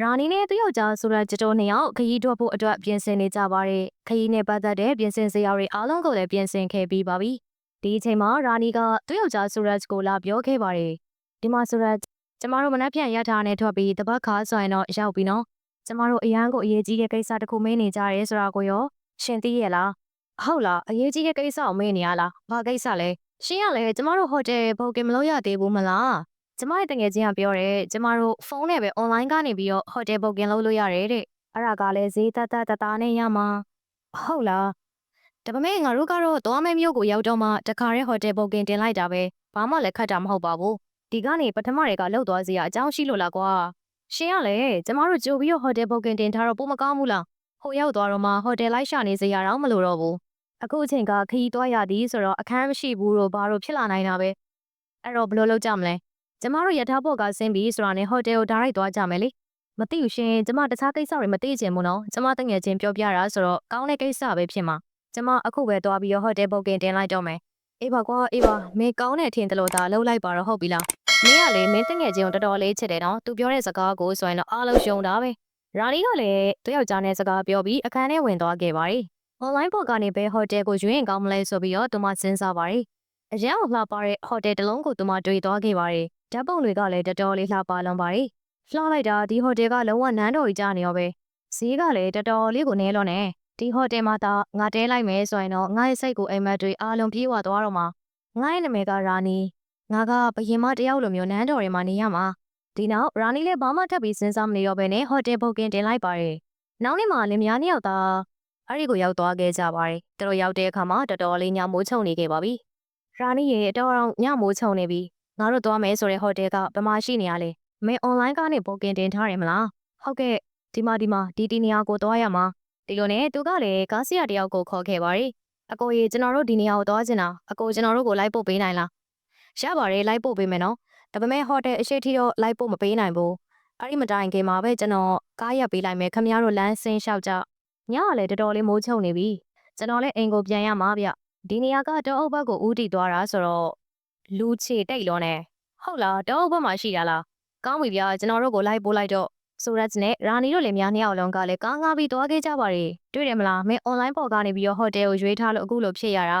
ရာနီနဲ့သူ့ယောက်ျားဆိုရကြတော်နှစ်ယောက်ခရီးထွက်ဖို့အတွက်ပြင်ဆင်နေကြပါတယ်ခရီးနဲ့ပတ်သက်တဲ့ပြင်ဆင်စရာတွေအားလုံးကိုလည်းပြင်ဆင်ခဲ့ပြီးပါပြီဒီအချိန်မှာရာနီကသူ့ယောက်ျားဆိုရကိုလာပြောခဲ့ပါတယ်ဒီမှာဆိုရကျမတို့မနှက်ဖြန်ရထားနဲ့ထွက်ပြီးတပတ်ခါဆိုရင်တော့ရောက်ပြီနော်ကျမတို့အရန်ကိုအရေးကြီးတဲ့ကိစ္စတစ်ခုမေးနေကြရဲဆိုတာကိုရောရှင်သိရဲ့လားဟုတ်လားအရေးကြီးတဲ့ကိစ္စကိုမေးနေရလားဘာကိစ္စလဲရှင်ကလည်းကျမတို့ဟိုတယ်ဘုတ်ကင်မလို့ရသေးဘူးမလား ကျမရဲ့တငယ်ချင်းကပြောတယ်ကျမတို့ဖုန်းနဲ့ပဲ online ကနေပြီးတော့ hotel booking လုပ်လို့ရတယ်တဲ့အဲ့ဒါကလည်းဈေးတက်တက်တသားနဲ့ရမှာဟုတ်လားဒါပေမဲ့ငါတို့ကတော့သွားမဲမျိုးကိုရောက်တော့မှတခါရဲ hotel booking တင်လိုက်တာပဲဘာမှလည်းခက်တာမဟုတ်ပါဘူးဒီကနေပထမတွေကလောက်သွားစီရအကြောင်းရှိလို့လားကွာရှင်ကလည်းကျမတို့ကြိုပြီးတော့ hotel booking တင်ထားတော့ပိုမကောင်းဘူးလားဟိုရောက်သွားတော့မှ hotel လိုက်ရှာနေစရာတော့မလိုတော့ဘူးအခုအချိန်ကခရီးသွားရသည်ဆိုတော့အခန်းမရှိဘူးတော့ဘာလို့ဖြစ်လာနိုင်တာပဲအဲ့တော့ဘယ်လိုလုပ်ကြမလဲ ကျမတို့ရထားဘော့ကဆင်းပြီးဆိုတာနဲ့ဟိုတယ်ကိုဒါရိုက်သွားကြမယ်လေမသိဘူးရှင်ကျမတခြားကိစ္စတွေမသိချင်ဘူးနော်ကျမတငယ်ချင်းပြောပြတာဆိုတော့ကောင်းတဲ့ကိစ္စပဲဖြစ်မှာကျမအခုပဲသွားပြီးတော့ဟိုတယ်ဘုတ်ကင်တင်လိုက်တော့မယ်အေးပါကွာအေးပါမင်းကောင်းတဲ့အထင်တလို့ဒါလှုပ်လိုက်ပါတော့ဟုတ်ပြီလားမင်းကလေမင်းတငယ်ချင်းကိုတော်တော်လေးချစ်တယ်နော်သူပြောတဲ့စကားကိုဆိုရင်တော့အားလုံးရှုံတာပဲရာလီကလည်းသူယောက်ျားနဲ့စကားပြောပြီးအခန်းထဲဝင်သွားခဲ့ပါတယ် online ဘော့ကနေပဲဟိုတယ်ကိုရွေးရင်ကောင်းမလဲဆိုပြီးတော့သူမစဉ်းစားပါတယ်အရန်လှပတဲ့ဟိုတယ်တစ်လုံးကိုသူမတွေ့သွားခဲ့ပါတယ် ဓာတ်ပုံတွေကလည်းတော်တော်လေးလှပလွန်ပါတယ်လှလိုက်တာဒီဟိုတယ်ကလုံးဝနန်းတော်ကြီးကြနေရောပဲဈေးကလည်းတော်တော်လေးကိုနည်းလို့နဲ့ဒီဟိုတယ်မှာတော့ငါတဲလိုက်မယ်ဆိုရင်တော့ငါရဲ့စိတ်ကိုအိမ်မက်တွေအားလုံးပြေးဝသွားတော့မှာငါရဲ့နာမည်ကရာနီငါကဘယင်မတယောက်လိုမျိုးနန်းတော်တွေမှာနေရမှာဒီနောက်ရာနီလည်းဘာမှထပ်ပြီးစဉ်းစားမနေတော့ဘဲနဲ့ဟိုတယ်ဘုတ်ကင်တင်လိုက်ပါတယ်နောက်နေ့မှလင်မယားနှစ်ယောက်သားအဲ့ဒီကိုရောက်သွားခဲ့ကြပါတယ်သူတို့ရောက်တဲ့အခါမှာတော်တော်လေးညမိုးချုံနေခဲ့ပါပြီရာနီရဲ့အတော်အောင်ညမိုးချုံနေပြီ ငါတို့သွားမယ်ဆိုတဲ့ဟိုတယ်ကဘယ်မှာရှိနေရလဲမင်း online ကနေ booking တင်ထားတယ်မလားဟုတ်ကဲ့ဒီမှာဒီမှာဒီဒီနေရာကိုသွားရမှာဒီလိုနဲ့သူကလည်းကားစီးရတယောက်ကိုခေါ်ခဲ့ပါတယ်အကိုကြီးကျွန်တော်တို့ဒီနေရာကိုသွားချင်တာအကိုကျွန်တော်တို့ကိုလိုက်ပို့ပေးနိုင်လားရပါတယ်လိုက်ပို့ပေးမယ်နော်ဒါပေမဲ့ဟိုတယ်အရှိထီတော့လိုက်ပို့မပေးနိုင်ဘူးအဲ့ဒီမတိုင်ခင်မှာပဲကျွန်တော်ကားရက်ပေးလိုက်မယ်ခမရတို့လမ်းဆင်းလျှောက်ကြညကလည်းတော်တော်လေးမိုးချုံနေပြီကျွန်တော်လည်းအိမ်ကိုပြန်ရမှာဗျဒီနေရာကတောအုပ်ဘက်ကိုဦးတည်သွားတာဆိုတော့ လူချေတိတ်လုံးနဲ့ဟုတ်လားတောအုပ်ဘက်မှာရှိတာလားကောင်းပြီဗျာကျွန်တော်တို့ကိုလိုက်ပို့လိုက်တော့ဆိုရက်နဲ့ရာနီတို့လည်းများနှစ်ယောက်လုံးကလည်းကားငါပြီးသွားခဲ့ကြပါရီတွေ့တယ်မလားမင်း online ပေါ်ကနေပြီးတော့ဟိုတယ်ကိုရွေးထားလို့အခုလိုဖြစ်ရတာ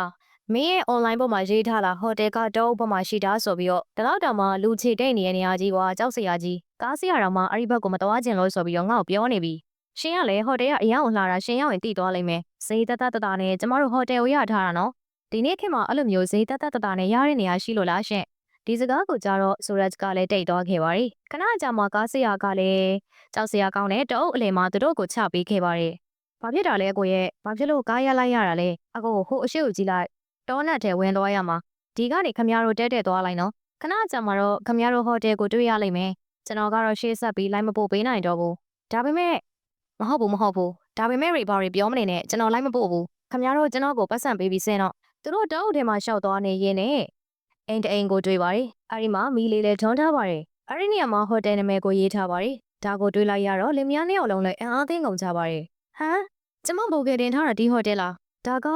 မင်းရဲ့ online ပေါ်မှာရေးထားလားဟိုတယ်ကတောအုပ်ဘက်မှာရှိတာဆိုပြီးတော့တလောက်တောင်မှလူချေတိတ်နေတဲ့နေရာကြီးကကြောက်စရာကြီးကားစီရတော်မှအဲ့ဒီဘက်ကိုမတော်ကျင်လို့ဆိုပြီးတော့ငါ့ကိုပြောနေပြီရှင်ကလည်းဟိုတယ်ကအရန်အောင်လာတာရှင်ရောက်ရင်တည်သွားလိမ့်မယ်ဈေးတတတတနဲ့ကျမတို့ဟိုတယ်ကိုရထားတာနော် ဒီနေ့ခေတ်မှာအဲ့လိုမျိုးဈေးတက်တက်တတာနဲ့ရတဲ့နေရာရှိလို့လားရှင့်ဒီစကားကိုကြတော့ဆိုရတ်ကလည်းတိတ်သွားခဲ့ပါရီခဏကြာမှကားဆရာကလည်းကြောက်စရာကောင်းတဲ့တအုပ်အလယ်မှာသူတို့ကိုချပေးခဲ့ပါရီဘာဖြစ်တာလဲကိုရဲ့ဘာဖြစ်လို့ကားရလိုက်ရတာလဲအကိုဟိုအရှိကိုကြည့်လိုက်တောနတ်ထဲဝင်သွားရမှာဒီကနေခမရတို့တဲတဲသွားလိုက်နော်ခဏကြာမှတော့ခမရတို့ဟိုတယ်ကိုတွေ့ရလိမ့်မယ်ကျွန်တော်ကတော့ရှေ့ဆက်ပြီးလိုက်မပို့ပေးနိုင်တော့ဘူးဒါပေမဲ့မဟုတ်ဘူးမဟုတ်ဘူးဒါပေမဲ့ရီဘာရီပြောမနေနဲ့ကျွန်တော်လိုက်မပို့ဘူးခမရတို့ကျွန်တော်ကိုပတ်စံပေးပြီးစင်းတော့ သူတို့တောအုပ်ထဲမှာရှောက်သွားနေရင်းနဲ့အိမ်တအိမ်ကိုတွေ့ပါတယ်။အဲဒီမှာမီလေးလည်းထွန်းထားပါတယ်။အဲဒီနေရာမှာဟိုတယ်နာမည်ကိုရေးထားပါတယ်။ဒါကိုတွေ့လိုက်ရတော့လင်မယားနှစ်ယောက်လုံးလည်းအံ့အားသင့်ကုန်ကြပါတယ်။ဟမ်ကျမဘိုကေတင်ထားတာဒီဟိုတယ်လား။ဒါက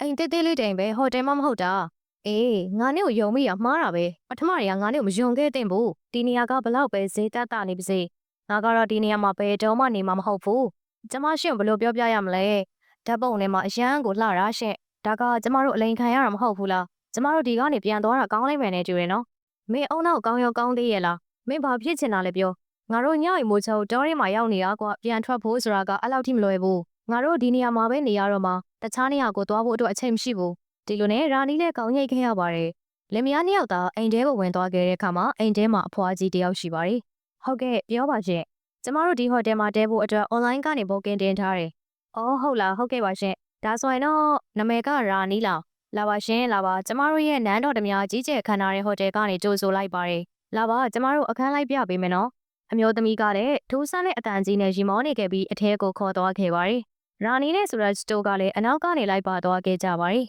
အိမ်တေးသေးလေးတိမ်ပဲဟိုတယ်မှမဟုတ်တာ။အေးငါနဲ့ကိုယုံမိရမှားတာပဲ။ပထမတွေကငါနဲ့ကိုမယုံခဲ့တဲ့ဘူး။ဒီနေရာကဘလောက်ပဲဈေးတက်တာနေပါစေ။ငါကတော့ဒီနေရာမှာဘယ်တော့မှနေမှာမဟုတ်ဘူး။ကျမရှင့်ဘယ်လိုပြောပြရမလဲ။ဓာတ်ပုံထဲမှာအရန်ကိုလှတာရှင့် ဒါကကျမတို့အလိန်ခံရတာမဟုတ်ဘူးလားကျမတို့ဒီကနေပြန်သွားတာကောင်းလိုက်မယ်နဲ့တူတယ်နော်မင်းအုံနောက်ကောင်းရောကောင်းသေးရဲ့လားမင်းဘာဖြစ်ချင်တာလဲပြောငါတို့ညအိမ်မိုးချုံတောထဲမှာရောက်နေတာကွာပြန်ထွက်ဖို့ဆိုတာကအဲ့လောက်ထိမလွယ်ဘူးငါတို့ဒီနေရာမှာပဲနေရတော့မှတခြားနေရာကိုသွားဖို့အတွက်အချိန်မရှိဘူးဒီလိုနဲ့ရာနီလည်းကောင်းရိတ်ခဲ့ရပါတယ်လင်မယားနှစ်ယောက်သာအိမ်ထဲကိုဝင်သွားခဲ့တဲ့အခါမှာအိမ်ထဲမှာအဖွားကြီးတယောက်ရှိပါတယ်ဟုတ်ကဲ့ပြောပါရှင်ကျမတို့ဒီဟိုတယ်မှာတဲဖို့အတွက် online ကနေ booking တင်ထားတယ်အော်ဟုတ်လားဟုတ်ကဲ့ပါရှင် ဒါဆိုရင်တော့နာမည်ကရာနီလားလာပါရှင်လာပါကျမတို့ရဲ့နန်းတော်ဓမြကြီးကျယ်ခမ်းနားတဲ့ဟိုတယ်ကနေကြိုဆိုလိုက်ပါတယ်လာပါကျမတို့အခန်းလိုက်ပြပေးမယ်နော်အမျိုးသမီးကလည်းထူးဆန်းတဲ့အတန်ကြီးနဲ့ရီမောနေခဲ့ပြီးအထဲကိုခေါ်သွားခဲ့ပါတယ်ရာနီနဲ့ဆိုရစတိုကလည်းအနောက်ကနေလိုက်ပါသွားခဲ့ကြပါတယ်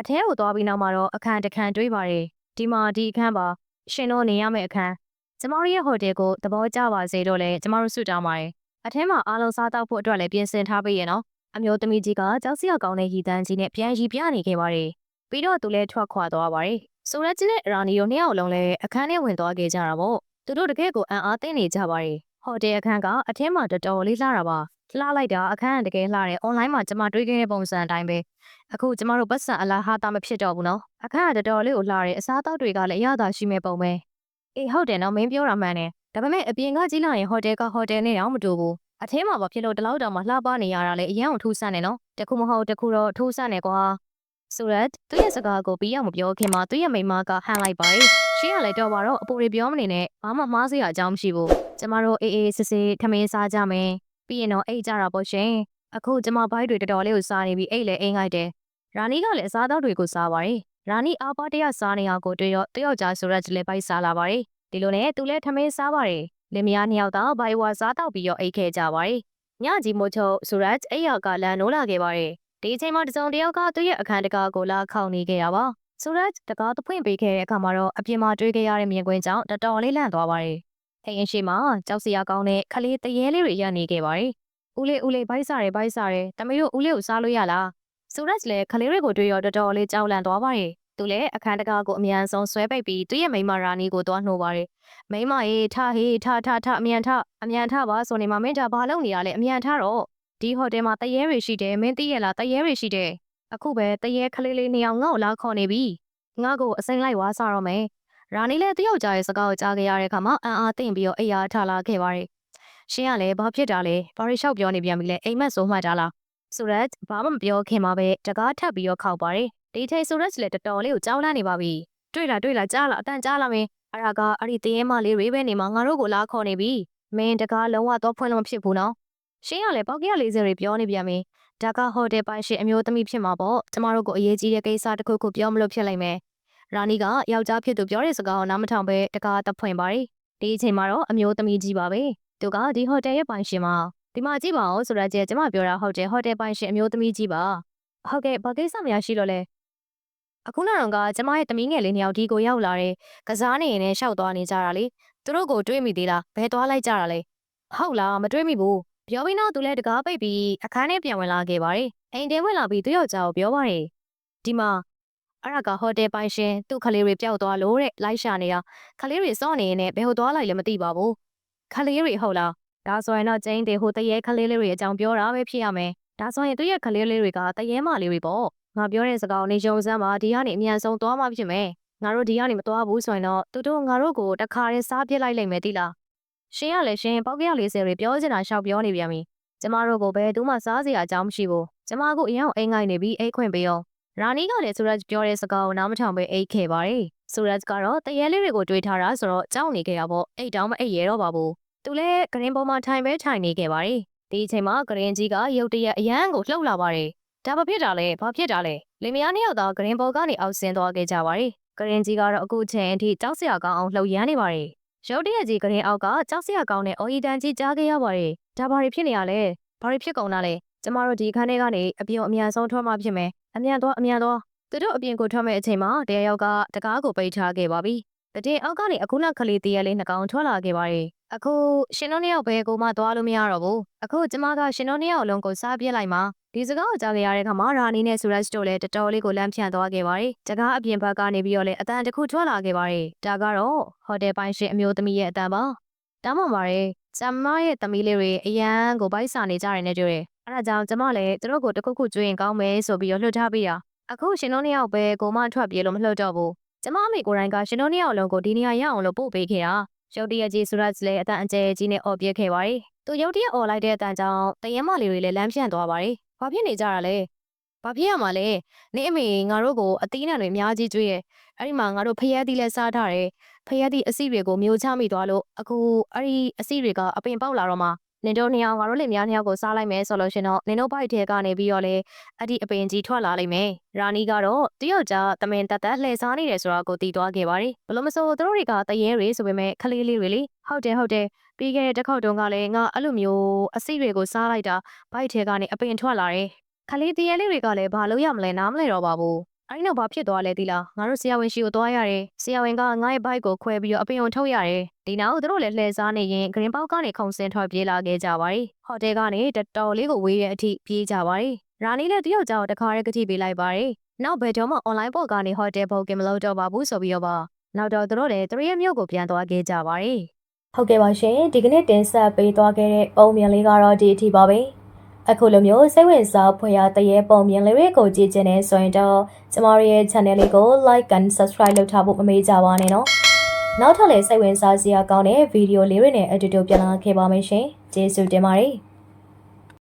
အထဲကိုသွားပြီးနောက်မှာတော့အခန်းတစ်ခန်းတွေးပါတယ်ဒီမှာဒီအခန်းပါရှင်တို့နေရမယ့်အခန်းကျမတို့ရဲ့ဟိုတယ်ကိုသဘောကျပါစေတော့လေကျမတို့ဆုတောင်းပါတယ်အထဲမှာအားလုံးစားတောက်ဖို့အတွက်လည်းပြင်ဆင်ထားပေးရနော် အမျိုးသမီးကြီးကကြောက်စရာကောင်းတဲ့ရည်တန်းကြီးနဲ့ပြန်ရီပြနေခဲ့ပါတယ်။ပြီးတော့သူလည်းထွက်ခွာသွားပါတယ်။ဆိုရက်ကြီးနဲ့ရာနီတို့နှစ်ယောက်လုံးလည်းအခန်းထဲဝင်သွားခဲ့ကြတာပေါ့။သူတို့တကယ့်ကိုအံ့အားသင့်နေကြပါတယ်။ဟိုတယ်အခန်းကအထင်းမှာတော်တော်လေးလှတာပါလှလိုက်တာအခန်းကတကယ်လှတယ် online မှာကျမတွေးခဲ့တဲ့ပုံစံအတိုင်းပဲအခုကျမတို့ပတ်စံအလားဟာတာမဖြစ်တော့ဘူးနော်အခန်းကတော်တော်လေးကိုလှတယ်အစားအသောက်တွေကလည်းအရသာရှိမဲ့ပုံပဲအေးဟုတ်တယ်နော်မင်းပြောတာမှန်တယ်ဒါပေမဲ့အပြင်ကကြီးလာရင်ဟိုတယ်ကဟိုတယ်နဲ့တော့မတူဘူး အထင်းမှာဘာဖြစ်လို့ဒီလောက်တောင်မှလှပနေရတာလဲအရင်ကထူးဆန်းနေနော်တခုမဟုတ်တခုတော့ထူးဆန်းနေကွာဆိုရက်သူ့ရဲ့စကားကိုပြီးအောင်မပြောခင်မှာသူ့ရဲ့မိန်းမကဟန်လိုက်ပါတယ်ရှင်းရလဲတော့ပါတော့အပူတွေပြောမနေနဲ့ဘာမှမှားစရာအကြောင်းမရှိဘူးကျမတို့အေးအေးစစ်စစ်ထမင်းစားကြမယ်ပြီးရင်တော့အိတ်ကြတာပေါ့ရှင်အခုကျမဘိုက်တွေတော်တော်လေးကိုစားနေပြီးအိတ်လည်းအိမ်လိုက်တယ်ရာနီကလည်းအစားအသောက်တွေကိုစားပါတယ်ရာနီအားပါတရစားနေအောင်ကိုတွေ့တော့တယောက်ကြားဆိုရက်လည်းဘိုက်စားလာပါတယ်ဒီလိုနဲ့သူလည်းထမင်းစားပါတယ် လင်မယားနှစ်ယောက်တော့ဘိုင်ဝါစားတော့ပြီးတော့အိတ်ခဲ့ကြပါတယ်ညကြီးမို့ချုပ်ဆိုရက်အိယာကလန်နိုးလာခဲ့ပါတယ်ဒီအချိန်မှာတစုံတယောက်ကသူ့ရဲ့အခန်းတကာကိုလာခေါင်နေခဲ့တာပါဆိုရက်တကားသဖွင့်ပေးခဲ့တဲ့အခါမှာတော့အပြင်မှာတွေ့ခဲ့ရတဲ့မြင်ကွင်းကြောင့်တော်တော်လေးလန့်သွားပါတယ်အိမ်ရှိမှာကြောက်စရာကောင်းတဲ့ခလေးတရေလေးတွေရနေခဲ့ပါတယ်ဦးလေးဦးလေးဘိုက်စားတယ်ဘိုက်စားတယ်တမီးတို့ဦးလေးကိုစားလို့ရလားဆိုရက်လည်းခလေးတွေကိုတွေ့ရတော်တော်လေးကြောက်လန့်သွားပါတယ် သူလည်းအခန်းတကာကိုအမြန်ဆုံးဆွဲပိတ်ပြီးသူ့ရဲ့မိန်းမရာနီကိုသွားနှိုးပါတယ်မိန်းမရေးထဟေးထထထအမြန်ထအမြန်ထပါဆိုနေမှာမင်းဒါဘာလုပ်နေရလဲအမြန်ထတော့ဒီဟိုတယ်မှာတရေတွေရှိတယ်မင်းသိရလားတရေတွေရှိတယ်အခုပဲတရေခလေးလေးနှစ်ယောက်ငါ့ကိုလာခေါ်နေပြီငါ့ကိုအစိမ့်လိုက်ဝါစားတော့မယ်ရာနီလည်းတယောက်ကြားရဲ့စကားကိုကြားခဲ့ရတဲ့အခါမှာအံ့အားသင့်ပြီးတော့အိယာထလာခဲ့ပါတယ်ရှင်ကလည်းဘာဖြစ်တာလဲဘာရီလျှောက်ပြောနေပြန်ပြီလဲအိမ်မက်ဆိုမှတ်တာလားဆိုရက်ဘာမှမပြောခင်မှာပဲတကားထပ်ပြီးတော့ခောက်ပါတယ် ဒီချိန်ဆိုရက်လည်းတော်တော်လေးကိုကြောက်လန့်နေပါပြီတွေ့လားတွေ့လားကြားလားအတန်ကြားလားမင်းအဲ့ဒါကအဲ့ဒီတရေမလေးတွေပဲနေမှာငါတို့ကိုလာခေါ်နေပြီမင်းတကားလုံးဝတော့ဖွင့်လို့မဖြစ်ဘူးနော်ရှင်းရလဲပေါက်ကရ40တွေပြောနေပြန်ပြီဒါကဟိုတယ်ပိုင်ရှင်အမျိုးသမီးဖြစ်မှာပေါ့ကျမတို့ကိုအရေးကြီးတဲ့ကိစ္စတစ်ခုခုပြောမလို့ဖြစ်လိမ့်မယ်ရာနီကယောက်ျားဖြစ်သူပြောတဲ့စကားကိုနားမထောင်ပဲတကားတဖွင့်ပါရီဒီအချိန်မှာတော့အမျိုးသမီးကြီးပါပဲသူကဒီဟိုတယ်ရဲ့ပိုင်ရှင်မှာဒီမှာကြည့်ပါဦးဆိုတော့ကျကျမပြောတာဟုတ်တယ်ဟိုတယ်ပိုင်ရှင်အမျိုးသမီးကြီးပါဟုတ်ကဲ့ဘာကိစ္စများရှိလို့လဲ အခုနောက်တော့ကကျမရဲ့သမီးငယ်လေးနှစ်ယောက်ဒီကိုရောက်လာတယ်ကစားနေရင်လည်းရှောက်သွားနေကြတာလေသူတို့ကိုတွေးမိသေးလားဘယ်သွားလိုက်ကြတာလဲဟုတ်လားမတွေးမိဘူးပြောပြီးတော့သူလည်းတကားပိတ်ပြီးအခန်းထဲပြန်ဝင်လာခဲ့ပါတယ်အိမ်ထဲဝင်လာပြီးသူ့ယောက်ျားကိုပြောပါတယ်ဒီမှာအဲ့ဒါကဟိုတယ်ပိုင်ရှင်သူ့ခလေးတွေပျောက်သွားလို့တဲ့လိုက်ရှာနေတာခလေးတွေစောင့်နေရင်လည်းဘယ်ဟိုသွားလိုက်လဲမသိပါဘူးခလေးတွေဟုတ်လားဒါဆိုရင်တော့ကျင်းတေဟိုတရေခလေးလေးတွေအကြောင်းပြောတာပဲဖြစ်ရမယ်ဒါဆိုရင်သူ့ရဲ့ခလေးလေးတွေကတရေမလေးတွေပေါ့ ငါပြောတဲ့စကားကိုနေယုံစမ်းပါဒီကနေအမြန်ဆုံးသွားမှဖြစ်မယ်ငါတို့ဒီကနေမသွားဘူးဆိုရင်တော့သူတို့ငါတို့ကိုတခါတည်းစားပစ်လိုက်လိမ့်မယ်တိလားရှင်ရလေရှင်ပေါက်ကရ40တွေပြောချင်တာရှောက်ပြောနေပြန်ပြီကျမတို့ကိုဘယ်သူမှစားစရာအကြောင်းမရှိဘူးကျမကိုအရင်အိမ်ငိုင်းနေပြီးအိတ်ခွင့်ပေးအောင်ရာနီကလည်းဆူရက်ပြောတဲ့စကားကိုနားမထောင်ပဲအိတ်ခဲ့ပါတယ်ဆူရက်ကတော့တရေလေးတွေကိုတွေးထားတာဆိုတော့ကြောက်နေခဲ့ရပေါ့အိတ်တောင်မအိတ်ရတော့ပါဘူးသူလည်းဂရင်ပေါ်မှာထိုင်ပဲထိုင်နေခဲ့ပါတယ်ဒီအချိန်မှာဂရင်ကြီးကရုတ်တရက်အရန်ကိုလှုပ်လာပါတယ် ဒါဘာဖြစ်တာလဲဘာဖြစ်တာလဲလင်မယားနှစ်ယောက်သားဂရင်ပေါ်ကနေအောက်ဆင်းသွားခဲ့ကြပါတယ်ဂရင်ကြီးကတော့အခုချိန်အထိကြောက်စရာကောင်းအောင်လှုပ်ရမ်းနေပါတယ်ရုတ်တရက်ကြီးဂရင်အောက်ကကြောက်စရာကောင်းတဲ့အော်ဟီတန်ကြီးကြားခဲ့ရပါတယ်ဒါဘာတွေဖြစ်နေရလဲဘာတွေဖြစ်ကုန်တာလဲကျမတို့ဒီခန်းထဲကနေအပြင်အမြန်ဆုံးထွက်မှဖြစ်မယ်အမြန်တော့အမြန်တော့သူတို့အပြင်ကိုထွက်မဲ့အချိန်မှာတရယောက်ကတကားကိုပိတ်ထားခဲ့ပါပြီတည်အောက်ကနေအခုနောက်ကလေးတရလေးနှကောင်ထွက်လာခဲ့ပါတယ် အခုရှင်တို့နှစ်ယောက်ဘယ်ကိုမှသွားလို့မရတော့ဘူးအခုကျမကရှင်တို့နှစ်ယောက်လုံးကိုစားပြစ်လိုက်မှာဒီစကားကိုကြားခဲ့ရတဲ့အခါမှာရာနီနဲ့ဆူရက်စ်တို့လည်းတော်တော်လေးကိုလမ်းဖြန့်သွားခဲ့ပါတယ်တကားအပြင်ဘက်ကနေပြီးတော့လည်းအတန်တစ်ခုထွက်လာခဲ့ပါတယ်ဒါကတော့ဟိုတယ်ပိုင်ရှင်အမျိုးသမီးရဲ့အတန်ပါတောင်းပန်ပါတယ်ကျမရဲ့သမီးလေးတွေအရန်ကိုပိုက်စာနေကြတယ်နဲ့တွေ့တယ်အဲဒါကြောင့်ကျမလည်းသူတို့ကိုတခုခုကျွေးရင်ကောင်းမယ်ဆိုပြီးတော့လှုပ်ထားပေးတာအခုရှင်တို့နှစ်ယောက်ပဲကိုမထွက်ပြေးလို့မလှုပ်တော့ဘူးကျမအမေကိုယ်တိုင်ကရှင်တို့နှစ်ယောက်လုံးကိုဒီနေရာရအောင်လို့ပို့ပေးခဲ့တာ ရုတ်တရက်ကြီးဆူရက်စ်လည်းအတန်အကျယ်ကြီးနဲ့អော်ပြစ်ခဲ့ပါတယ်သူရုတ်တရက်អော်လိုက်တဲ့အတန်ကြောင့်တရဲမလေးတွေလည်းလမ်းဖြန့်သွားပါတယ်ဘာဖြစ်နေကြတာလဲဘာဖြစ်ရမှာလဲနေအမေငါတို့ကိုအသီးနှံတွေအများကြီးကျွေးရဲ့အဲ့ဒီမှာငါတို့ဖျက်သီးလဲစားထားတယ်ဖျက်သီးအစီတွေကိုမျိုးချမိသွားလို့အခုအဲ့ဒီအစီတွေကအပင်ပေါက်လာတော့မှ နင်တို့နှစ်ယောက်ငါတို့လင်မယားနှစ်ယောက်ကိုစားလိုက်မယ်ဆိုလို့ရှင်တော့နင်တို့ဘိုက်ထဲကနေပြီးတော့လေအဲ့ဒီအပင်ကြီးထွက်လာလိမ့်မယ်ရာနီကတော့တယောက်ကြားတမင်တက်တက်လှည့်စားနေတယ်ဆိုတာကိုသိသွားခဲ့ပါတယ်ဘလို့မဆိုသူတို့တွေကတရေတွေဆိုပေမဲ့ခလေးလေးတွေလေဟုတ်တယ်ဟုတ်တယ်ပြီးခဲ့တဲ့တစ်ခေါက်တုန်းကလည်းငါအဲ့လိုမျိုးအစီတွေကိုစားလိုက်တာဘိုက်ထဲကနေအပင်ထွက်လာတယ်ခလေးတရေလေးတွေကလည်းဘာလို့ရမလဲနားမလဲတော့ပါဘူး အဲ့တော့ဘာဖြစ်သွားလဲဒီလားငါတို့ဆရာဝန်ရှိကိုသွားရတယ်ဆရာဝန်ကငါ့ရဲ့ဘိုက်ကိုခွဲပြီးတော့အပင်ကိုထုတ်ရတယ်ဒီနောက်သူတို့လည်းလှည့်စားနေရင်ဂရင်ပေါက်ကနေခုံစင်ထွက်ပြေးလာခဲ့ကြပါတယ်ဟိုတယ်ကနေတော်တော်လေးကိုဝေးတဲ့အထိပြေးကြပါတယ်ရာနီလည်းတယောက်ကြောင်တခါရဲကတိပေးလိုက်ပါတယ်နောက်ဘယ်တော့မှ online ပေါ်ကနေဟိုတယ်ဘုတ်ကင်မလုပ်တော့ပါဘူးဆိုပြီးတော့ပါနောက်တော့သူတို့လည်းတရရဲ့မြို့ကိုပြန်သွားခဲ့ကြပါတယ်ဟုတ်ကဲ့ပါရှင်ဒီကနေ့တင်ဆက်ပေးသွားခဲ့တဲ့ပုံမြင်လေးကတော့ဒီအထိပါပဲ အခုလိုမျိုးစိတ်ဝင်စားဖွယ်ရာတရေပုံမြင်လေးတွေကိုကြည့်ချင်နေဆိုရင်တော့ကျမတို့ရဲ့ channel လေးကို like and subscribe လုပ်ထားဖို့မမေ့ကြပါနဲ့နော်နောက်ထပ်လည်းစိတ်ဝင်စားစရာကောင်းတဲ့ဗီဒီယိုလေးတွေနဲ့အတူတူပြန်လာခဲ့ပါမယ်ရှင်ကျေးဇူးတင်ပါတယ်